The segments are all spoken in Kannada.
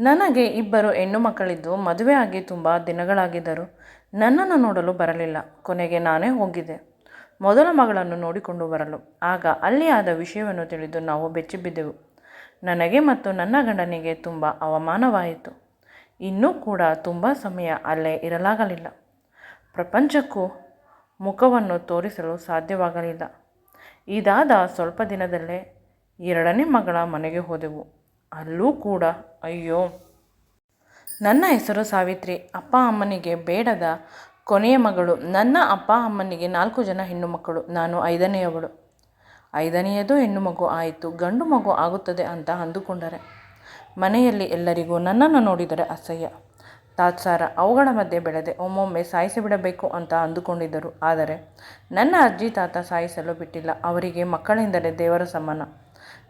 ನನಗೆ ಇಬ್ಬರು ಹೆಣ್ಣು ಮಕ್ಕಳಿದ್ದು ಮದುವೆ ಆಗಿ ತುಂಬ ದಿನಗಳಾಗಿದ್ದರು. ನನ್ನನ್ನು ನೋಡಲು ಬರಲಿಲ್ಲ. ಕೊನೆಗೆ ನಾನೇ ಹೋಗಿದ್ದೆ. ಮೊದಲ ಮಗಳನ್ನು ನೋಡಿಕೊಂಡು ಬರಲು. ಆಗ ಅಲ್ಲಿ ಆದ ವಿಷಯವನ್ನು ತಿಳಿದು ನಾವು ಬೆಚ್ಚಿಬಿದ್ದೆವು ನನಗೆ ಮತ್ತು ನನ್ನ ಗಂಡನಿಗೆ ತುಂಬ ಅವಮಾನವಾಯಿತು. ಇನ್ನೂ ಕೂಡ ತುಂಬ ಸಮಯ ಅಲ್ಲೇ ಇರಲಾಗಲಿಲ್ಲ. ಪ್ರಪಂಚಕ್ಕೂ ಮುಖವನ್ನು ತೋರಿಸಲು ಸಾಧ್ಯವಾಗಲಿಲ್ಲ. ಇದಾದ ಸ್ವಲ್ಪ ದಿನದಲ್ಲೇ ಎರಡನೇ ಮಗಳ ಮನೆಗೆ ಹೋದೆವು. ಅಲ್ಲೂ ಕೂಡ, ಅಯ್ಯೋ. ನನ್ನ ಹೆಸರು ಸಾವಿತ್ರಿ, ಅಪ್ಪ ಅಮ್ಮನಿಗೆ ಬೇಡದ ಕೊನೆಯ ಮಗಳು. ನನ್ನ ಅಪ್ಪ ಅಮ್ಮನಿಗೆ ನಾಲ್ಕು ಜನ ಹೆಣ್ಣು ಮಕ್ಕಳು ನಾನು ಐದನೆಯವಳು. ಐದನೆಯದು ಹೆಣ್ಣು ಮಗು ಆಯಿತು, ಗಂಡು ಮಗು ಆಗುತ್ತದೆ ಅಂತ ಅಂದುಕೊಂಡರೆ. ಮನೆಯಲ್ಲಿ ಎಲ್ಲರಿಗೂ ನನ್ನನ್ನು ನೋಡಿದರೆ ಅಸಹ್ಯ. ತಾತ್ಸಾರ, ಅವುಗಳ ಮಧ್ಯೆ ಬೆಳೆದೆ, ಒಮ್ಮೊಮ್ಮೆ ಸಾಯಿಸಿಬಿಡಬೇಕು ಅಂತ ಅಂದುಕೊಂಡಿದ್ದರು. ಆದರೆ, ನನ್ನ ಅಜ್ಜಿ ತಾತ ಸಾಯಿಸಲು ಬಿಟ್ಟಿಲ್ಲ, ಅವರಿಗೆ ಮಕ್ಕಳೆಂದರೆ ದೇವರ ಸಮಾನ.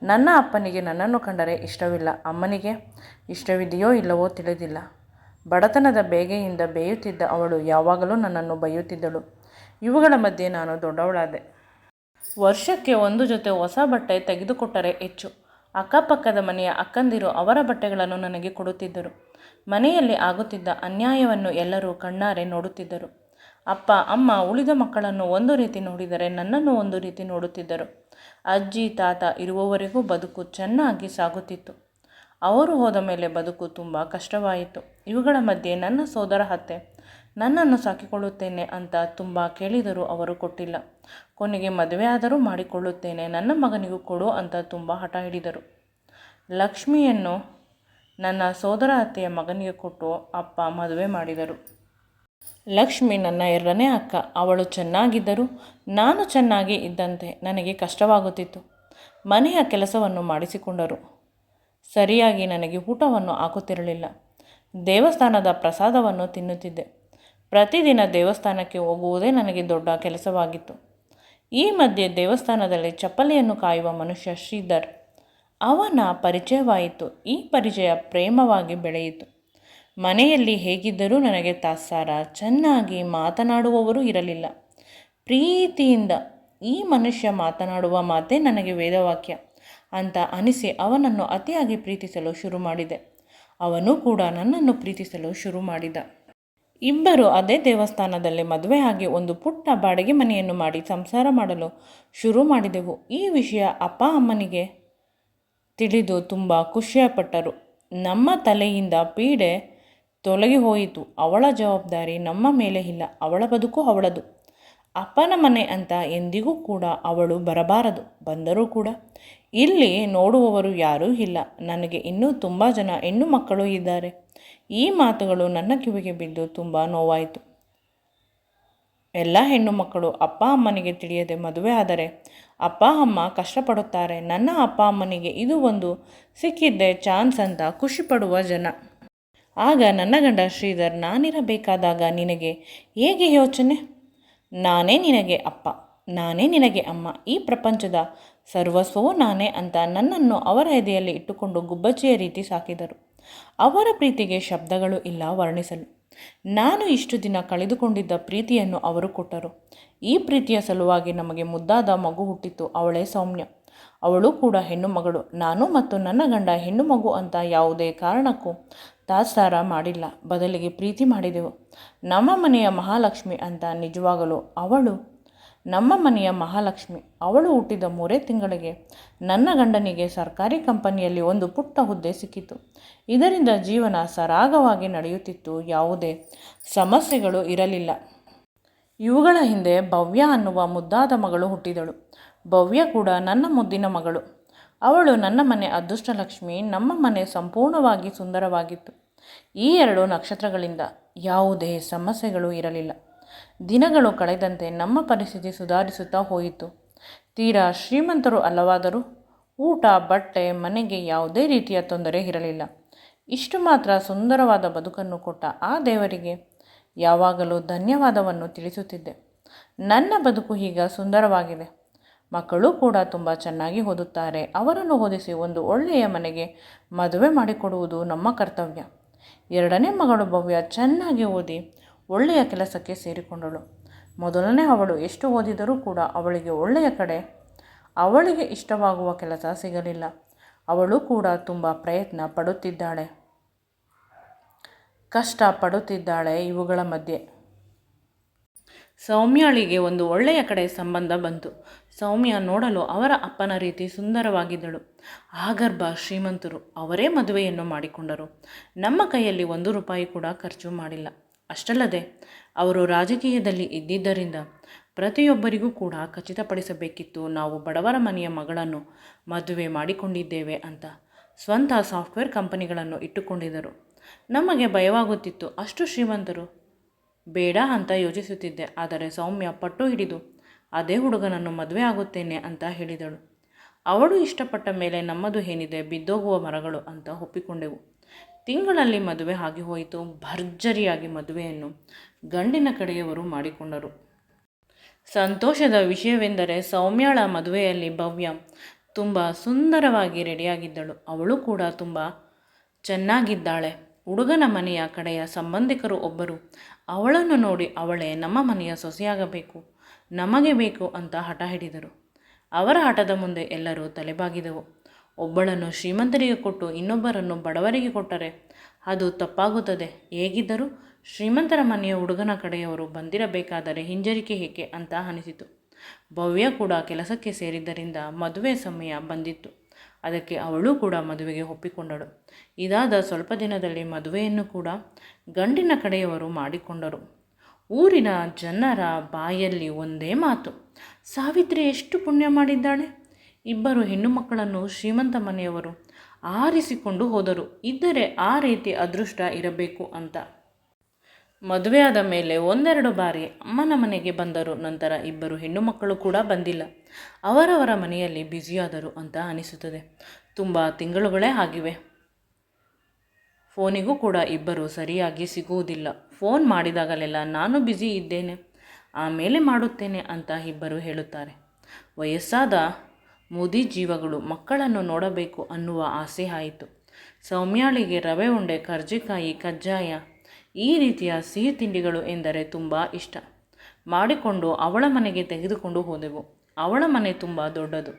ನನ್ನ ಅಪ್ಪನಿಗೆ ನನ್ನನ್ನು ಕಂಡರೆ ಇಷ್ಟವಿಲ್ಲ. ಅಮ್ಮನಿಗೆ ಇಷ್ಟವಿದೆಯೋ ಇಲ್ಲವೋ ತಿಳಿದಿಲ್ಲ. ಬಡತನದ ಬೇಗೆಯಿಂದ ಬೇಯುತ್ತಿದ್ದ ಅವಳು ಯಾವಾಗಲೂ ನನ್ನನ್ನು ಬೈಯುತ್ತಿದ್ದಳು ಇವುಗಳ ಮಧ್ಯೆ ನಾನು ದೊಡ್ಡವಳಾದೆ. ವರ್ಷಕ್ಕೆ ಒಂದು ಜೊತೆ ಹೊಸ ಬಟ್ಟೆ ತೆಗೆದುಕೊಟ್ಟರೆ ಹೆಚ್ಚು. ಅಕ್ಕಪಕ್ಕದ ಮನೆಯ ಅಕ್ಕಂದಿರು ಅವರ ಬಟ್ಟೆಗಳನ್ನು ನನಗೆ ಕೊಡುತ್ತಿದ್ದರು. ಮನೆಯಲ್ಲಿ ಆಗುತ್ತಿದ್ದ ಅನ್ಯಾಯವನ್ನು ಎಲ್ಲರೂ ಕಣ್ಣಾರೆ ನೋಡುತ್ತಿದ್ದರು. ಅಪ್ಪ, ಅಮ್ಮ ಉಳಿದ ಮಕ್ಕಳನ್ನು ಒಂದು ರೀತಿ ನೋಡಿದರೆ ನನ್ನನ್ನು ಒಂದು ರೀತಿ ನೋಡುತ್ತಿದ್ದರು. ಅಜ್ಜಿ, ತಾತ ಇರುವವರೆಗೂ ಬದುಕು ಚೆನ್ನಾಗಿ ಸಾಗುತ್ತಿತ್ತು. ಅವರು ಹೋದ ಮೇಲೆ ಬದುಕು ತುಂಬ ಕಷ್ಟವಾಯಿತು. ಇವುಗಳ ಮಧ್ಯೆ ನನ್ನ ಸೋದರ ಹತ್ತೆ ನನ್ನನ್ನು ಸಾಕಿಕೊಳ್ಳುತ್ತೇನೆ ಅಂತ ತುಂಬ ಕೇಳಿದರೂ ಅವರು ಕೊಟ್ಟಿಲ್ಲ. ಕೊನೆಗೆ ಮದುವೆ ಆದರೂ ಮಾಡಿಕೊಳ್ಳುತ್ತೇನೆ, ನನ್ನ ಮಗನಿಗೂ ಕೊಡು ಅಂತ ತುಂಬ ಹಠ ಹಿಡಿದರು. ಲಕ್ಷ್ಮಿಯನ್ನು ನನ್ನ ಸೋದರ ಅತ್ತೆಯ ಮಗನಿಗೆ ಕೊಟ್ಟು ಅಪ್ಪ ಮದುವೆ ಮಾಡಿದರು. ಲಕ್ಷ್ಮಿ ನನ್ನ ಎರಡನೇ ಅಕ್ಕ. ಅವಳು ಚೆನ್ನಾಗಿದ್ದರು ನಾನು ಚೆನ್ನಾಗಿ ಇದ್ದಂತೆ ನನಗೆ ಕಷ್ಟವಾಗುತ್ತಿತ್ತು. ಮನೆಯ ಕೆಲಸವನ್ನು ಮಾಡಿಸಿಕೊಂಡರು. ಸರಿಯಾಗಿ ನನಗೆ ಊಟವನ್ನು ಹಾಕುತ್ತಿರಲಿಲ್ಲ. ದೇವಸ್ಥಾನದ ಪ್ರಸಾದವನ್ನು ತಿನ್ನುತ್ತಿದ್ದೆ. ಪ್ರತಿದಿನ ದೇವಸ್ಥಾನಕ್ಕೆ ಹೋಗುವುದೇ ನನಗೆ ದೊಡ್ಡ ಕೆಲಸವಾಗಿತ್ತು. ಈ ಮಧ್ಯೆ ದೇವಸ್ಥಾನದಲ್ಲಿ ಚಪ್ಪಲಿಯನ್ನು ಕಾಯುವ ಮನುಷ್ಯ ಶ್ರೀಧರ್. ಅವನ ಪರಿಚಯವಾಯಿತು. ಈ ಪರಿಚಯ ಪ್ರೇಮವಾಗಿ ಬೆಳೆಯಿತು. ಮನೆಯಲ್ಲಿ ಹೇಗಿದ್ದರೂ ನನಗೆ ತಾತ್ಸಾರ. ಚೆನ್ನಾಗಿ ಮಾತನಾಡುವವರು ಇರಲಿಲ್ಲ. ಪ್ರೀತಿಯಿಂದ ಈ ಮನುಷ್ಯ ಮಾತನಾಡುವ ಮಾತೇ ನನಗೆ ವೇದವಾಕ್ಯ. ಅಂತ ಅನಿಸಿ ಅವನನ್ನು ಅತಿಯಾಗಿ ಪ್ರೀತಿಸಲು ಶುರು ಮಾಡಿದೆ. ಅವನು ಕೂಡ ನನ್ನನ್ನು ಪ್ರೀತಿಸಲು ಶುರು ಮಾಡಿದ. ಇಬ್ಬರು ಅದೇ ದೇವಸ್ಥಾನದಲ್ಲಿ ಮದುವೆಯಾಗಿ ಒಂದು ಪುಟ್ಟ ಬಾಡಿಗೆ ಮನೆಯನ್ನು ಮಾಡಿ ಸಂಸಾರ ಮಾಡಲು ಶುರು ಮಾಡಿದೆವು. ಈ ವಿಷಯ ಅಪ್ಪ ಅಮ್ಮನಿಗೆ ತಿಳಿದು ತುಂಬ ಖುಷಿಯಪಟ್ಟರು. ನಮ್ಮ ತಲೆಯಿಂದ ಪೀಡೆ ತೊಲಗಿ ಹೋಯಿತು. ಅವಳ ಜವಾಬ್ದಾರಿ ನಮ್ಮ ಮೇಲೆ ಇಲ್ಲ. ಅವಳ ಬದುಕು ಅವಳದು. ಅಪ್ಪನ ಮನೆ ಅಂತ ಎಂದಿಗೂ ಕೂಡ ಅವಳು ಬರಬಾರದು. ಬಂದರೂ ಕೂಡ. ಇಲ್ಲಿ ನೋಡುವವರು ಯಾರೂ ಇಲ್ಲ. ನನಗೆ ಇನ್ನೂ ತುಂಬ ಜನ ಹೆಣ್ಣು ಮಕ್ಕಳು ಇದ್ದಾರೆ. ಈ ಮಾತುಗಳು ನನ್ನ ಕಿವಿಗೆ ಬಿದ್ದು ತುಂಬ ನೋವಾಯಿತು. ಎಲ್ಲ ಹೆಣ್ಣು ಮಕ್ಕಳು ಅಪ್ಪ ಅಮ್ಮನಿಗೆ ತಿಳಿಯದೆ ಮದುವೆ ಆದರೆ ಅಪ್ಪ ಅಮ್ಮ ಕಷ್ಟಪಡುತ್ತಾರೆ. ನನ್ನ ಅಪ್ಪ ಅಮ್ಮನಿಗೆ ಇದು ಒಂದು ಸಿಕ್ಕಿದ್ದೆ ಚಾನ್ಸ್ ಅಂತ ಖುಷಿಪಡುವ ಜನ. ಆಗ ನನ್ನ ಗಂಡ ಶ್ರೀಧರ್ ನಾನಿರಬೇಕಾದಾಗ ನಿನಗೆ ಹೇಗೆ ಯೋಚನೆ? ನಾನೇ ನಿನಗೆ ಅಪ್ಪ, ನಾನೇ ನಿನಗೆ ಅಮ್ಮ. ಈ ಪ್ರಪಂಚದ ಸರ್ವಸ್ವವೂ ನಾನೇ ಅಂತ ನನ್ನನ್ನು ಅವರ ಎದೆಯಲ್ಲಿ ಇಟ್ಟುಕೊಂಡು ಗುಬ್ಬಚ್ಚಿಯ ರೀತಿ ಸಾಕಿದರು. ಅವರ ಪ್ರೀತಿಗೆ ಶಬ್ದಗಳು ಇಲ್ಲ ವರ್ಣಿಸಲು. ನಾನು ಇಷ್ಟು ದಿನ ಕಳೆದುಕೊಂಡಿದ್ದ ಪ್ರೀತಿಯನ್ನು ಅವರು ಕೊಟ್ಟರು. ಈ ಪ್ರೀತಿಯ ಸಲುವಾಗಿ ನಮಗೆ ಮುದ್ದಾದ ಮಗು ಹುಟ್ಟಿತು ಅವಳೇ ಸೌಮ್ಯ. ಅವಳು ಕೂಡ ಹೆಣ್ಣು ಮಗಳು. ನಾನು ಮತ್ತು ನನ್ನ ಗಂಡ ಹೆಣ್ಣು ಮಗು ಅಂತ ಯಾವುದೇ ಕಾರಣಕ್ಕೂ ತಾತ್ಸಾರ ಮಾಡಿಲ್ಲ, ಬದಲಿಗೆ ಪ್ರೀತಿ ಮಾಡಿದೆವು. ನಮ್ಮ ಮನೆಯ ಮಹಾಲಕ್ಷ್ಮಿ ಅಂತ ನಿಜವಾಗಲು ಅವಳು? ನಮ್ಮ ಮನೆಯ ಮಹಾಲಕ್ಷ್ಮಿ, ಅವಳು ಹುಟ್ಟಿದ ಮೂರೇ ತಿಂಗಳಿಗೆ. ನನ್ನ ಗಂಡನಿಗೆ ಸರ್ಕಾರಿ ಕಂಪನಿಯಲ್ಲಿ ಒಂದು ಪುಟ್ಟ ಹುದ್ದೆ ಸಿಕ್ಕಿತು. ಇದರಿಂದ ಜೀವನ ಸರಾಗವಾಗಿ ನಡೆಯುತ್ತಿತ್ತು, ಯಾವುದೇ ಸಮಸ್ಯೆಗಳು ಇರಲಿಲ್ಲ. ಇವುಗಳ ಹಿಂದೆ ಭವ್ಯ ಅನ್ನುವ ಮುದ್ದಾದ ಮಗಳು ಹುಟ್ಟಿದಳು. ಭವ್ಯ ಕೂಡ ನನ್ನ ಮುದ್ದಿನ ಮಗಳು. ಅವಳು ನನ್ನ ಮನೆ ಅದೃಷ್ಟಲಕ್ಷ್ಮಿ, ನಮ್ಮ ಮನೆ ಸಂಪೂರ್ಣವಾಗಿ ಸುಂದರವಾಗಿತ್ತು. ಈ ಎರಡು ನಕ್ಷತ್ರಗಳಿಂದ ಯಾವುದೇ ಸಮಸ್ಯೆಗಳು ಇರಲಿಲ್ಲ. ದಿನಗಳು ಕಳೆದಂತೆ ನಮ್ಮ ಪರಿಸ್ಥಿತಿ ಸುಧಾರಿಸುತ್ತಾ ಹೋಯಿತು. ತೀರಾ ಶ್ರೀಮಂತರು ಅಲ್ಲವಾದರೂ ಊಟ, ಬಟ್ಟೆ, ಮನೆಗೆ ಯಾವುದೇ ರೀತಿಯ ತೊಂದರೆ ಇರಲಿಲ್ಲ. ಇಷ್ಟು ಮಾತ್ರ ಸುಂದರವಾದ ಬದುಕನ್ನು ಕೊಟ್ಟ ಆ ದೇವರಿಗೆ ಯಾವಾಗಲೂ ಧನ್ಯವಾದವನ್ನು ತಿಳಿಸುತ್ತಿದ್ದೆ. ನನ್ನ ಬದುಕು ಈಗ ಸುಂದರವಾಗಿದೆ. ಮಕ್ಕಳು ಕೂಡ ತುಂಬ ಚೆನ್ನಾಗಿ ಓದುತ್ತಾರೆ. ಅವರನ್ನು ಓದಿಸಿ ಒಂದು ಒಳ್ಳೆಯ ಮನೆಗೆ ಮದುವೆ ಮಾಡಿಕೊಡುವುದು ನಮ್ಮ ಕರ್ತವ್ಯ. ಎರಡನೇ ಮಗಳು ಭವ್ಯ ಚೆನ್ನಾಗಿ ಓದಿ ಒಳ್ಳೆಯ ಕೆಲಸಕ್ಕೆ ಸೇರಿಕೊಂಡಳು. ಮೊದಲನೇ ಅವಳು ಎಷ್ಟು ಓದಿದರೂ ಕೂಡ ಅವಳಿಗೆ ಒಳ್ಳೆಯ ಕಡೆ, ಅವಳಿಗೆ ಇಷ್ಟವಾಗುವ ಕೆಲಸ ಸಿಗಲಿಲ್ಲ. ಅವಳು ಕೂಡ ತುಂಬ ಪ್ರಯತ್ನ ಪಡುತ್ತಿದ್ದಾಳೆ. ಕಷ್ಟ ಪಡುತ್ತಿದ್ದಾಳೆ ಇವುಗಳ ಮಧ್ಯೆ. ಸೌಮ್ಯಾಳಿಗೆ ಒಂದು ಒಳ್ಳೆಯ ಕಡೆ ಸಂಬಂಧ ಬಂತು. ಸೌಮ್ಯ ನೋಡಲು ಅವರ ಅಪ್ಪನ ರೀತಿ ಸುಂದರವಾಗಿದ್ದಳು. ಆಗರ್ಭ, ಶ್ರೀಮಂತರು ಅವರೇ ಮದುವೆಯನ್ನು ಮಾಡಿಕೊಂಡರು. ನಮ್ಮ ಕೈಯಲ್ಲಿ ಒಂದು ರೂಪಾಯಿ ಕೂಡ ಖರ್ಚು ಮಾಡಿಲ್ಲ. ಅಷ್ಟಲ್ಲದೆ, ಅವರು ರಾಜಕೀಯದಲ್ಲಿ ಇದ್ದಿದ್ದರಿಂದ ಪ್ರತಿಯೊಬ್ಬರಿಗೂ ಕೂಡ ಖಚಿತಪಡಿಸಬೇಕಿತ್ತು. ನಾವು ಬಡವರ ಮನೆಯ ಮಗಳನ್ನು ಮದುವೆ ಮಾಡಿಕೊಂಡಿದ್ದೇವೆ ಅಂತ ಸ್ವಂತ ಸಾಫ್ಟ್ವೇರ್ ಕಂಪನಿಗಳನ್ನು ಇಟ್ಟುಕೊಂಡಿದ್ದರು. ನಮಗೆ ಭಯವಾಗುತ್ತಿತ್ತು. ಅಷ್ಟು ಶ್ರೀಮಂತರು ಬೇಡ ಅಂತ ಯೋಚಿಸುತ್ತಿದ್ದೆ. ಆದರೆ ಸೌಮ್ಯ ಪಟ್ಟು ಹಿಡಿದು ಅದೇ ಹುಡುಗನನ್ನು ಮದುವೆ ಆಗುತ್ತೇನೆ ಅಂತ ಹೇಳಿದಳು. ಅವಳು ಇಷ್ಟಪಟ್ಟ ಮೇಲೆ ನಮ್ಮದು ಏನಿದೆ ಬಿದ್ದೋಗುವ ಮರಗಳು ಅಂತ ಒಪ್ಪಿಕೊಂಡೆವು. ತಿಂಗಳಲ್ಲಿ ಮದುವೆ ಆಗಿ ಹೋಯಿತು. ಭರ್ಜರಿಯಾಗಿ ಮದುವೆಯನ್ನು ಗಂಡಿನ ಕಡೆಯವರು ಮಾಡಿಕೊಂಡರು. ಸಂತೋಷದ ವಿಷಯವೆಂದರೆ ಸೌಮ್ಯಾಳ ಮದುವೆಯಲ್ಲಿ ಭವ್ಯ, ತುಂಬ ಸುಂದರವಾಗಿ ರೆಡಿಯಾಗಿದ್ದಳು ಅವಳು ಕೂಡ ತುಂಬ ಚೆನ್ನಾಗಿದ್ದಾಳೆ. ಹುಡುಗನ ಮನೆಯ ಕಡೆಯ ಸಂಬಂಧಿಕರು ಒಬ್ಬರು. ಅವಳನ್ನು ನೋಡಿ ಅವಳೇ ನಮ್ಮ ಮನೆಯ ಸೊಸೆಯಾಗಬೇಕು, ನಮಗೆ ಬೇಕು ಅಂತ ಹಠ ಹಿಡಿದರು. ಅವರ ಹಠದ ಮುಂದೆ ಎಲ್ಲರೂ ತಲೆಬಾಗಿದವು. ಒಬ್ಬಳನ್ನು ಶ್ರೀಮಂತರಿಗೆ ಕೊಟ್ಟು ಇನ್ನೊಬ್ಬರನ್ನು ಬಡವರಿಗೆ ಕೊಟ್ಟರೆ ಅದು ತಪ್ಪಾಗುತ್ತದೆ. ಹೇಗಿದ್ದರೂ ಶ್ರೀಮಂತರ ಮನೆಯ ಹುಡುಗನ ಕಡೆಯವರು ಬಂದಿರಬೇಕಾದರೆ ಹಿಂಜರಿಕೆ ಏಕೆ ಅಂತ ಅನಿಸಿತು. ಭವ್ಯ ಕೂಡ ಕೆಲಸಕ್ಕೆ ಸೇರಿದ್ದರಿಂದ ಮದುವೆ ಸಮಯ ಬಂದಿತ್ತು. ಅದಕ್ಕೆ ಅವಳು ಕೂಡ ಮದುವೆಗೆ ಒಪ್ಪಿಕೊಂಡಳು. ಇದಾದ ಸ್ವಲ್ಪ ದಿನದಲ್ಲಿ ಮದುವೆಯನ್ನು ಕೂಡ ಗಂಡಿನ ಕಡೆಯವರು ಮಾಡಿಕೊಂಡರು. ಊರಿನ ಜನರ ಬಾಯಲ್ಲಿ ಒಂದೇ ಮಾತು, ಸಾವಿತ್ರಿ ಎಷ್ಟು ಪುಣ್ಯ ಮಾಡಿದ್ದಾಳೆ? ಇಬ್ಬರು ಹೆಣ್ಣು ಮಕ್ಕಳನ್ನು ಶ್ರೀಮಂತ ಮನೆಯವರು ಆರಿಸಿಕೊಂಡು ಹೋದರು. ಇದ್ದರೆ ಆ ರೀತಿ ಅದೃಷ್ಟ ಇರಬೇಕು ಅಂತ. ಮದುವೆಯಾದ ಮೇಲೆ ಒಂದೆರಡು ಬಾರಿ ಅಮ್ಮನ ಮನೆಗೆ ಬಂದರು ನಂತರ ಇಬ್ಬರು ಹೆಣ್ಣು ಮಕ್ಕಳು ಕೂಡ ಬಂದಿಲ್ಲ. ಅವರವರ ಮನೆಯಲ್ಲಿ ಬ್ಯುಸಿಯಾದರು ಅಂತ ಅನಿಸುತ್ತದೆ. ತುಂಬ ತಿಂಗಳುಗಳೇ ಆಗಿವೆ. ಫೋನಿಗೂ ಕೂಡ ಇಬ್ಬರು ಸರಿಯಾಗಿ ಸಿಗುವುದಿಲ್ಲ. ಫೋನ್ ಮಾಡಿದಾಗಲೆಲ್ಲ ನಾನು ಬ್ಯುಸಿ ಇದ್ದೇನೆ. ಆಮೇಲೆ ಮಾಡುತ್ತೇನೆ ಅಂತ ಇಬ್ಬರು ಹೇಳುತ್ತಾರೆ. ವಯಸ್ಸಾದ ಮೋದಿ ಜೀವಗಳು ಮಕ್ಕಳನ್ನು ನೋಡಬೇಕು ಅನ್ನುವ ಆಸೆ ಆಯಿತು. ಸೌಮ್ಯಾಳಿಗೆ ರವೆ ಉಂಡೆ, ಕರ್ಜಿಕಾಯಿ, ಕಜ್ಜಾಯ ಈ ರೀತಿಯ ಸಿಹಿ ತಿಂಡಿಗಳು ಎಂದರೆ ತುಂಬ ಇಷ್ಟ. ಮಾಡಿಕೊಂಡು ಅವಳ ಮನೆಗೆ ತೆಗೆದುಕೊಂಡು ಹೋದೆವು. ಅವಳ ಮನೆ ತುಂಬ ದೊಡ್ಡದು.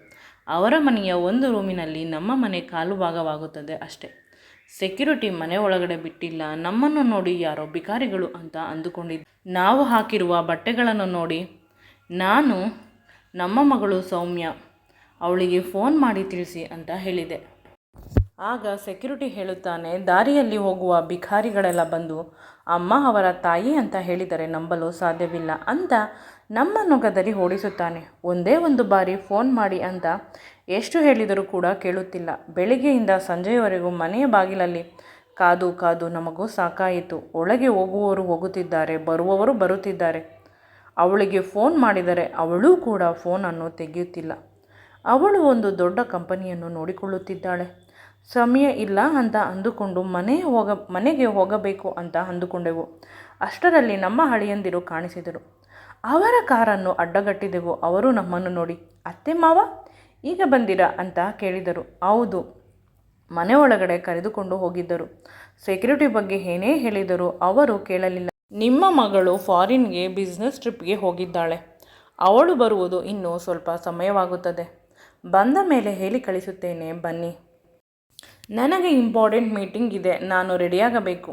ಅವರ ಮನೆಯ ಒಂದು ರೂಮಿನಲ್ಲಿ ನಮ್ಮ ಮನೆ ಕಾಲು ಭಾಗವಾಗುತ್ತದೆ ಅಷ್ಟೆ. ಸೆಕ್ಯೂರಿಟಿ ಮನೆ ಒಳಗಡೆ ಬಿಟ್ಟಿಲ್ಲ. ನಮ್ಮನ್ನು ನೋಡಿ ಯಾರೋ ಬಿಕಾರಿಗಳು ಅಂತ ಅಂದುಕೊಂಡಿದ್ದೆ. ನಾವು ಹಾಕಿರುವ ಬಟ್ಟೆಗಳನ್ನು ನೋಡಿ, ನಾನು ನಮ್ಮ ಮಗಳು ಸೌಮ್ಯ, ಅವಳಿಗೆ ಫೋನ್ ಮಾಡಿ ತಿಳಿಸಿ ಅಂತ ಹೇಳಿದೆ. ಆಗ ಸೆಕ್ಯೂರಿಟಿ ಹೇಳುತ್ತಾನೆ, ದಾರಿಯಲ್ಲಿ ಹೋಗುವ ಭಿಕಾರಿಗಳೆಲ್ಲ ಬಂದು, ಅಮ್ಮ ಅವರ ತಾಯಿ ಅಂತ ಹೇಳಿದರೆ ನಂಬಲು ಸಾಧ್ಯವಿಲ್ಲ ಅಂತ ನಮ್ಮನ್ನು ಗದರಿ ಓಡಿಸುತ್ತಾನೆ. ಒಂದೇ ಒಂದು ಬಾರಿ ಫೋನ್ ಮಾಡಿ ಅಂತ ಎಷ್ಟು ಹೇಳಿದರೂ ಕೂಡ ಕೇಳುತ್ತಿಲ್ಲ. ಬೆಳಿಗ್ಗೆಯಿಂದ ಸಂಜೆಯವರೆಗೂ ಮನೆಯ ಬಾಗಿಲಲ್ಲಿ ಕಾದು ಕಾದು ನಮಗೂ ಸಾಕಾಯಿತು. ಒಳಗೆ ಹೋಗುವವರು ಹೋಗುತ್ತಿದ್ದಾರೆ, ಬರುವವರು ಬರುತ್ತಿದ್ದಾರೆ. ಅವಳಿಗೆ ಫೋನ್ ಮಾಡಿದರೆ ಅವಳೂ ಕೂಡ ಫೋನನ್ನು ತೆಗೆಯುತ್ತಿಲ್ಲ. ಅವಳು ಒಂದು ದೊಡ್ಡ ಕಂಪನಿಯನ್ನು ನೋಡಿಕೊಳ್ಳುತ್ತಿದ್ದಾಳೆ. ಸಮಯ ಇಲ್ಲ ಅಂತ ಅಂದುಕೊಂಡು ಮನೆ ಹೋಗ, ಮನೆಗೆ ಹೋಗಬೇಕು ಅಂತ ಅಂದುಕೊಂಡೆವು. ಅಷ್ಟರಲ್ಲಿ ನಮ್ಮ ಹಳಿಯಂದಿರು ಕಾಣಿಸಿದರು. ಅವರ ಕಾರನ್ನು ಅಡ್ಡಗಟ್ಟಿದೆವು. ಅವರು ನಮ್ಮನ್ನು ನೋಡಿ, ಅತ್ತೆ ಮಾವ, ಈಗ ಬಂದಿರ? ಅಂತ ಕೇಳಿದರು. ಹೌದು. ಮನೆ ಒಳಗಡೆ ಕರೆದುಕೊಂಡು ಹೋಗಿದ್ದರು. ಸೆಕ್ಯೂರಿಟಿ ಬಗ್ಗೆ ಏನೇ ಹೇಳಿದರೂ ಅವರು ಕೇಳಲಿಲ್ಲ. ನಿಮ್ಮ ಮಗಳು ಫಾರಿನ್ಗೆ ಬಿಸ್ನೆಸ್ ಟ್ರಿಪ್ಗೆ ಹೋಗಿದ್ದಾಳೆ. ಅವಳು ಬರುವುದು ಇನ್ನೂ ಸ್ವಲ್ಪ ಸಮಯವಾಗುತ್ತದೆ. ಬಂದ ಮೇಲೆ ಹೇಳಿ ಕಳಿಸುತ್ತೇನೆ, ಬನ್ನಿ. ನನಗೆ ಇಂಪಾರ್ಟೆಂಟ್ ಮೀಟಿಂಗ್ ಇದೆ, ನಾನು ರೆಡಿಯಾಗಬೇಕು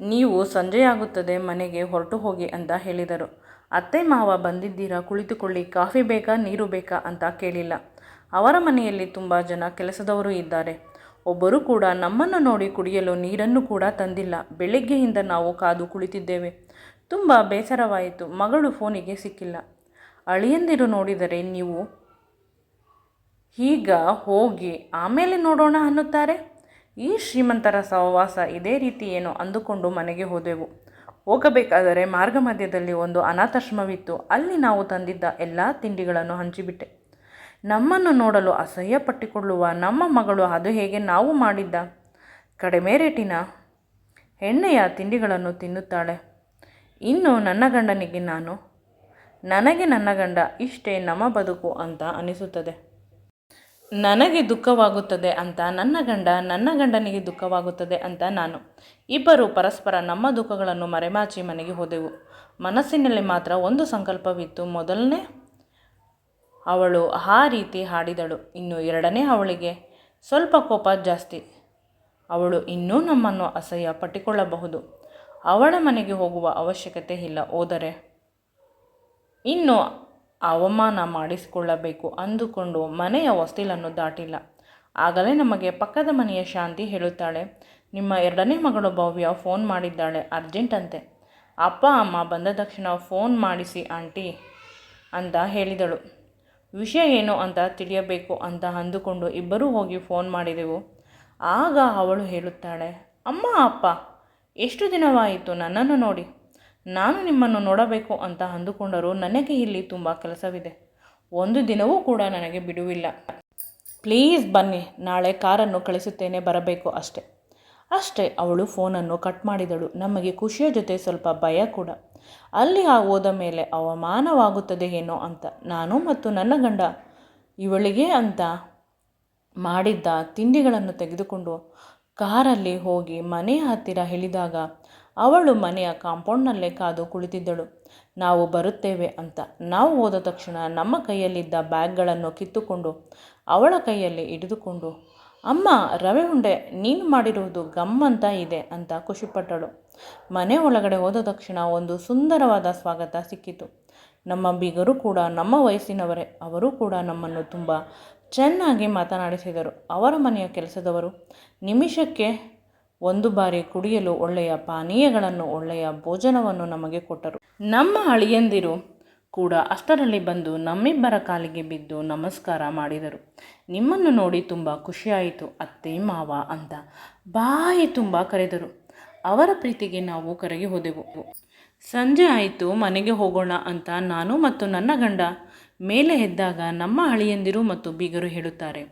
ನೀವು ಸಂಜೆಯಾಗುತ್ತದೆ ಮನೆಗೆ ಹೊರಟು ಹೋಗಿ ಅಂತ ಹೇಳಿದರು. ಅತ್ತೆ ಮಾವ ಬಂದಿದ್ದೀರಾ, ಕುಳಿತುಕೊಳ್ಳಿ, ಕಾಫಿ ಬೇಕಾ, ನೀರು ಬೇಕಾ ಅಂತ ಕೇಳಿಲ್ಲ. ಅವರ ಮನೆಯಲ್ಲಿ ತುಂಬ ಜನ ಕೆಲಸದವರು ಇದ್ದಾರೆ. ಒಬ್ಬರು ಕೂಡ ನಮ್ಮನ್ನು ನೋಡಿ ಕುಡಿಯಲು ನೀರನ್ನು ಕೂಡ ತಂದಿಲ್ಲ. ಬೆಳಿಗ್ಗೆಯಿಂದ ನಾವು ಕಾದು ಕುಳಿತಿದ್ದೇವೆ. ತುಂಬ ಬೇಸರವಾಯಿತು, ಮಗಳು ಫೋನಿಗೆ ಸಿಕ್ಕಿಲ್ಲ. ಅಳಿಯಂದಿರು ನೋಡಿದರೆ ನೀವು ಈಗ ಹೋಗಿ, ಆಮೇಲೆ ನೋಡೋಣ ಅನ್ನುತ್ತಾರೆ. ಈ ಶ್ರೀಮಂತರ ಸಹವಾಸ ಇದೇ ರೀತಿ ಏನೋ ಅಂದುಕೊಂಡು ಮನೆಗೆ ಹೋದೆವು. ಹೋಗಬೇಕಾದರೆ ಮಾರ್ಗ ಮಧ್ಯದಲ್ಲಿ ಒಂದು ಅನಾಥಾಶ್ರಮವಿತ್ತು. ಅಲ್ಲಿ ನಾವು ತಂದಿದ್ದ ಎಲ್ಲ ತಿಂಡಿಗಳನ್ನು ಹಂಚಿಬಿಟ್ಟೆ. ನಮ್ಮನ್ನು ನೋಡಲು ಅಸಹ್ಯ ಪಟ್ಟಿಕೊಳ್ಳುವ ನಮ್ಮ ಮಗಳು ಅದು ಹೇಗೆ ನಾವು ಮಾಡಿದ್ದ? ಕಡಿಮೆ ರೇಟಿನ ಎಣ್ಣೆಯ ತಿಂಡಿಗಳನ್ನು ತಿನ್ನುತ್ತಾಳೆ. ಇನ್ನು ನನ್ನ ಗಂಡನಿಗೆ ನಾನು? ನನಗೆ ನನ್ನ ಗಂಡ ಇಷ್ಟೇ ನಮ್ಮ ಬದುಕು ಅಂತ ಅನಿಸುತ್ತದೆ. ನನಗೆ ದುಃಖವಾಗುತ್ತದೆ ಅಂತ ನನ್ನ ಗಂಡ, ನನ್ನ ಗಂಡನಿಗೆ ದುಃಖವಾಗುತ್ತದೆ ಅಂತ ನಾನು. ಇಬ್ಬರು ಪರಸ್ಪರ ನಮ್ಮ ದುಃಖಗಳನ್ನು ಮರೆಮಾಚಿ ಮನೆಗೆ ಹೋದೆವು. ಮನಸ್ಸಿನಲ್ಲಿ ಮಾತ್ರ ಒಂದು ಸಂಕಲ್ಪವಿತ್ತು. ಮೊದಲನೇ ಅವಳು ಆ ರೀತಿ ಹಾಡಿದಳು. ಇನ್ನು ಎರಡನೇ ಅವಳಿಗೆ ಸ್ವಲ್ಪ ಕೋಪ ಜಾಸ್ತಿ. ಅವಳು ಇನ್ನೂ ನಮ್ಮನ್ನು ಅಸಹ್ಯ ಪಟ್ಟಿಕೊಳ್ಳಬಹುದು ಅವಳ ಮನೆಗೆ ಹೋಗುವ ಅವಶ್ಯಕತೆ ಇಲ್ಲ. ಹೋದರೆ ಇನ್ನು ಅವಮಾನ ಮಾಡಿಸಿಕೊಳ್ಳಬೇಕು ಅಂದುಕೊಂಡು ಮನೆಯ ಹೊಸ್ತಿಲನ್ನು ದಾಟಿಲ್ಲ. ಆಗಲೇ ನಮಗೆ ಪಕ್ಕದ ಮನೆಯ ಶಾಂತಿ ಹೇಳುತ್ತಾಳೆ. ನಿಮ್ಮ ಎರಡನೇ ಮಗಳು ಭವ್ಯ ಫೋನ್ ಮಾಡಿದ್ದಾಳೆ. ಅರ್ಜೆಂಟ್ ಅಂತೆ. ಅಪ್ಪ, ಅಮ್ಮ ಬಂದ ತಕ್ಷಣ ಫೋನ್ ಮಾಡಿಸಿ, ಆಂಟಿ ಅಂತ ಹೇಳಿದಳು. ವಿಷಯ ಏನು ಅಂತ ತಿಳಿಯಬೇಕು ಅಂತ ಅಂದುಕೊಂಡು ಇಬ್ಬರೂ ಹೋಗಿ ಫೋನ್ ಮಾಡಿದೆವು. ಆಗ ಅವಳು ಹೇಳುತ್ತಾಳೆ, ಅಮ್ಮ, ಅಪ್ಪ, ಎಷ್ಟು ದಿನವಾಯಿತು ನನ್ನನ್ನು ನೋಡಿ? ನಾನು ನಿಮ್ಮನ್ನು ನೋಡಬೇಕು ಅಂತ ಅಂದುಕೊಂಡರೂ ನನಗೆ ಇಲ್ಲಿ ತುಂಬ ಕೆಲಸವಿದೆ. ಒಂದು ದಿನವೂ ಕೂಡ ನನಗೆ ಬಿಡುವಿಲ್ಲ. ಪ್ಲೀಸ್ ಬನ್ನಿ, ನಾಳೆ ಕಾರನ್ನು ಕಳಿಸುತ್ತೇನೆ, ಬರಬೇಕು ಅಷ್ಟೆ. ಅಷ್ಟೇ, ಅವಳು ಫೋನನ್ನು ಕಟ್ ಮಾಡಿದಳು. ನಮಗೆ ಖುಷಿಯ ಜೊತೆ ಸ್ವಲ್ಪ ಭಯ ಕೂಡ. ಅಲ್ಲಿ ಹೋದ ಮೇಲೆ ಅವಮಾನವಾಗುತ್ತದೆ ಏನೋ ಅಂತ. ನಾನು ಮತ್ತು ನನ್ನ ಗಂಡ ಇವಳಿಗೆ ಅಂತ ಮಾಡಿದ್ದ ತಿಂಡಿಗಳನ್ನು ತೆಗೆದುಕೊಂಡು ಕಾರಲ್ಲಿ ಹೋಗಿ ಮನೆ ಹತ್ತಿರ ಇಳಿದಾಗ ಅವಳು ಮನೆಯ ಕಾಂಪೌಂಡ್ನಲ್ಲೇ ಕಾದು ಕುಳಿತಿದ್ದಳು. ನಾವು ಬರುತ್ತೇವೆ ಅಂತ. ನಾವು ಹೋದ ತಕ್ಷಣ ನಮ್ಮ ಕೈಯಲ್ಲಿದ್ದ ಬ್ಯಾಗ್ಗಳನ್ನು ಕಿತ್ತುಕೊಂಡು ಅವಳ ಕೈಯಲ್ಲಿ ಹಿಡಿದುಕೊಂಡು, ಅಮ್ಮ, ರವೆ ಉಂಡೆ, ನೀನು ಮಾಡಿರುವುದು ಗಮ್ಮಂತ ಇದೆ ಅಂತ ಖುಷಿಪಟ್ಟಳು. ಮನೆ ಒಳಗಡೆ ಹೋದ ತಕ್ಷಣ ಒಂದು ಸುಂದರವಾದ ಸ್ವಾಗತ ಸಿಕ್ಕಿತು. ನಮ್ಮ ಬೀಗರು ಕೂಡ ನಮ್ಮ ವಯಸ್ಸಿನವರೇ. ಅವರು ಕೂಡ ನಮ್ಮನ್ನು ತುಂಬ ಚೆನ್ನಾಗಿ ಮಾತನಾಡಿಸಿದರು. ಅವರ ಮನೆಯ ಕೆಲಸದವರು, ನಿಮಿಷಕ್ಕೆ ಒಂದು ಬಾರಿ ಕುಡಿಯಲು ಒಳ್ಳೆಯ ಪಾನೀಯಗಳನ್ನು, ಒಳ್ಳೆಯ ಭೋಜನವನ್ನು ನಮಗೆ ಕೊಟ್ಟರು. ನಮ್ಮ ಅಳಿಯಂದಿರು ಕೂಡ ಅಷ್ಟರಲ್ಲಿ ಬಂದು ನಮ್ಮಿಬ್ಬರ ಕಾಲಿಗೆ ಬಿದ್ದು ನಮಸ್ಕಾರ ಮಾಡಿದರು. ನಿಮ್ಮನ್ನು ನೋಡಿ ತುಂಬ ಖುಷಿಯಾಯಿತು, ಅತ್ತೆ, ಮಾವ ಅಂತ ಬಾಯಿ ತುಂಬ ಕರೆದರು. ಅವರ ಪ್ರೀತಿಗೆ ನಾವು ಕರೆಗೆ ಹೋದೆವು. ಸಂಜೆ ಆಯಿತು, ಮನೆಗೆ ಹೋಗೋಣ ಅಂತ ನಾನು ಮತ್ತು ನನ್ನ ಗಂಡ ಮೇಲೆ ಎದ್ದಾಗ ನಮ್ಮ ಅಳಿಯಂದಿರು ಮತ್ತು ಬೀಗರು ಹೇಳುತ್ತಾರೆ,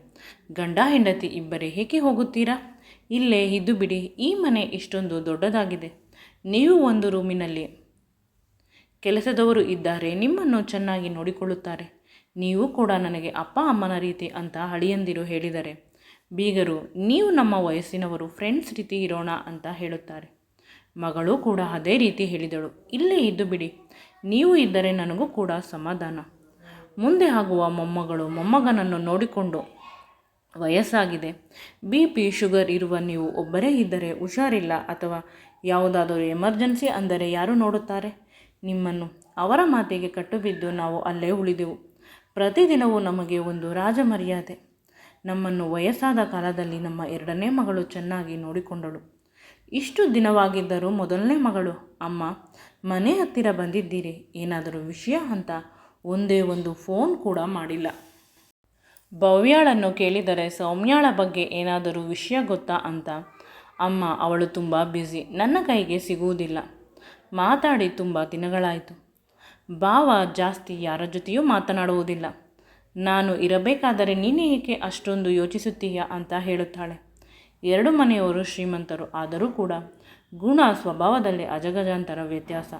ಗಂಡ, ಹೆಂಡತಿ ಇಬ್ಬರೇ, ಹೇಗೆ ಹೋಗುತ್ತೀರಾ? ಇಲ್ಲೇ ಇದ್ದು ಬಿಡಿ, ಈ ಮನೆ ಇಷ್ಟೊಂದು ದೊಡ್ಡದಾಗಿದೆ. ನೀವು ಒಂದು ರೂಮಿನಲ್ಲಿ ಕೆಲಸದವರು ಇದ್ದಾರೆ, ನಿಮ್ಮನ್ನು ಚೆನ್ನಾಗಿ ನೋಡಿಕೊಳ್ಳುತ್ತಾರೆ. ನೀವು ಕೂಡ ನನಗೆ ಅಪ್ಪ ಅಮ್ಮನ ರೀತಿ ಅಂತ ಹಳಿಯಂದಿರು ಹೇಳಿದರೆ, ಬೀಗರು, ನೀವು ನಮ್ಮ ವಯಸ್ಸಿನವರು ಫ್ರೆಂಡ್ಸ್ ರೀತಿ ಇರೋಣ ಅಂತ ಹೇಳುತ್ತಾರೆ. ಮಗಳು ಕೂಡ ಅದೇ ರೀತಿ ಹೇಳಿದಳು, ಇಲ್ಲೇ ಇದ್ದು ಬಿಡಿ, ನೀವು ಇದ್ದರೆ ನನಗೂ ಕೂಡ ಸಮಾಧಾನ. ಮುಂದೆ ಆಗುವ ಮೊಮ್ಮಗಳು ಮೊಮ್ಮಗನನ್ನು ನೋಡಿಕೊಂಡು ವಯಸ್ಸಾಗಿದೆ. ಬಿ ಪಿ ಶುಗರ್ ಇರುವ ನೀವು ಒಬ್ಬರೇ ಇದ್ದರೆ ಹುಷಾರಿಲ್ಲ ಅಥವಾ ಯಾವುದಾದರೂ ಎಮರ್ಜೆನ್ಸಿ ಅಂದರೆ ಯಾರು ನೋಡುತ್ತಾರೆ? ನಿಮ್ಮನ್ನು ಅವರ ಮಾತಿಗೆ ಕಟ್ಟುಬಿದ್ದು ನಾವು ಅಲ್ಲೇ ಉಳಿದೆವು. ಪ್ರತಿದಿನವೂ ನಮಗೆ ಒಂದು ರಾಜಮರ್ಯಾದೆ. ನಮ್ಮನ್ನು ವಯಸ್ಸಾದ ಕಾಲದಲ್ಲಿ ನಮ್ಮ ಎರಡನೇ ಮಗಳು ಚೆನ್ನಾಗಿ ನೋಡಿಕೊಂಡಳು. ಇಷ್ಟು ದಿನವಾಗಿದ್ದರೂ ಮೊದಲನೇ ಮಗಳು, ಅಮ್ಮ, ಮನೆ ಹತ್ತಿರ ಬಂದಿದ್ದೀರಿ, ಏನಾದರೂ ವಿಷಯ ಅಂತ ಒಂದೇ ಒಂದು ಫೋನ್ ಕೂಡ ಮಾಡಿಲ್ಲ. ಭವ್ಯಾಳನ್ನು ಕೇಳಿದರೆ ಸೌಮ್ಯಾಳ ಬಗ್ಗೆ ಏನಾದರೂ ವಿಷಯ ಗೊತ್ತಾ ಅಂತ. ಅಮ್ಮ, ಅವಳು ತುಂಬ ಬ್ಯುಸಿ ನನ್ನ ಕೈಗೆ ಸಿಗುವುದಿಲ್ಲ. ಮಾತಾಡಿ ತುಂಬ ದಿನಗಳಾಯಿತು. ಭಾವ ಜಾಸ್ತಿ ಯಾರ ಜೊತೆಯೂ ಮಾತನಾಡುವುದಿಲ್ಲ. ನಾನು ಇರಬೇಕಾದರೆ ನೀನು ಏಕೆ ಅಷ್ಟೊಂದು ಯೋಚಿಸುತ್ತೀಯ ಅಂತ ಹೇಳುತ್ತಾಳೆ. ಎರಡು ಮನೆಯವರು ಶ್ರೀಮಂತರು ಆದರೂ ಕೂಡ ಗುಣ ಸ್ವಭಾವದಲ್ಲಿ ಅಜಗಜಾಂತರ ವ್ಯತ್ಯಾಸ.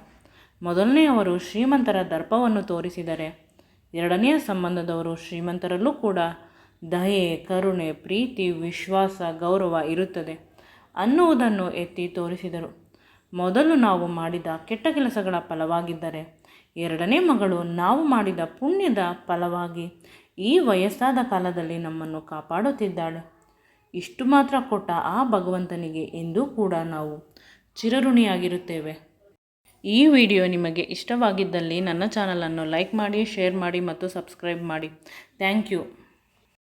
ಮೊದಲನೆಯವರು ಶ್ರೀಮಂತರ ದರ್ಪವನ್ನು ತೋರಿಸಿದರೆ ಎರಡನೆಯ ಸಂಬಂಧದವರು ಶ್ರೀಮಂತರಲ್ಲೂ ಕೂಡ ದಯೆ, ಕರುಣೆ, ಪ್ರೀತಿ, ವಿಶ್ವಾಸ, ಗೌರವ ಇರುತ್ತದೆ ಅನ್ನುವುದನ್ನು ಎತ್ತಿ ತೋರಿಸಿದರು. ಮೊದಲು ನಾವು ಮಾಡಿದ ಕೆಟ್ಟ ಕೆಲಸಗಳ ಫಲವಾಗಿದ್ದರೆ ಎರಡನೇ ಮಗಳು ನಾವು ಮಾಡಿದ ಪುಣ್ಯದ ಫಲವಾಗಿ ಈ ವಯಸ್ಸಾದ ಕಾಲದಲ್ಲಿ ನಮ್ಮನ್ನು ಕಾಪಾಡುತ್ತಿದ್ದಾಳೆ. ಇಷ್ಟು ಮಾತ್ರ ಕೊಟ್ಟ ಆ ಭಗವಂತನಿಗೆ ಎಂದೂ ಕೂಡ ನಾವು ಚಿರಋಣಿಯಾಗಿರುತ್ತೇವೆ. ಈ ವಿಡಿಯೋ ನಿಮಗೆ ಇಷ್ಟವಾಗಿದ್ದಲ್ಲಿ ನನ್ನ ಚಾನಲನ್ನು ಲೈಕ್ ಮಾಡಿ, ಶೇರ್ ಮಾಡಿ ಮತ್ತು ಸಬ್ಸ್ಕ್ರೈಬ್ ಮಾಡಿ. Thank you.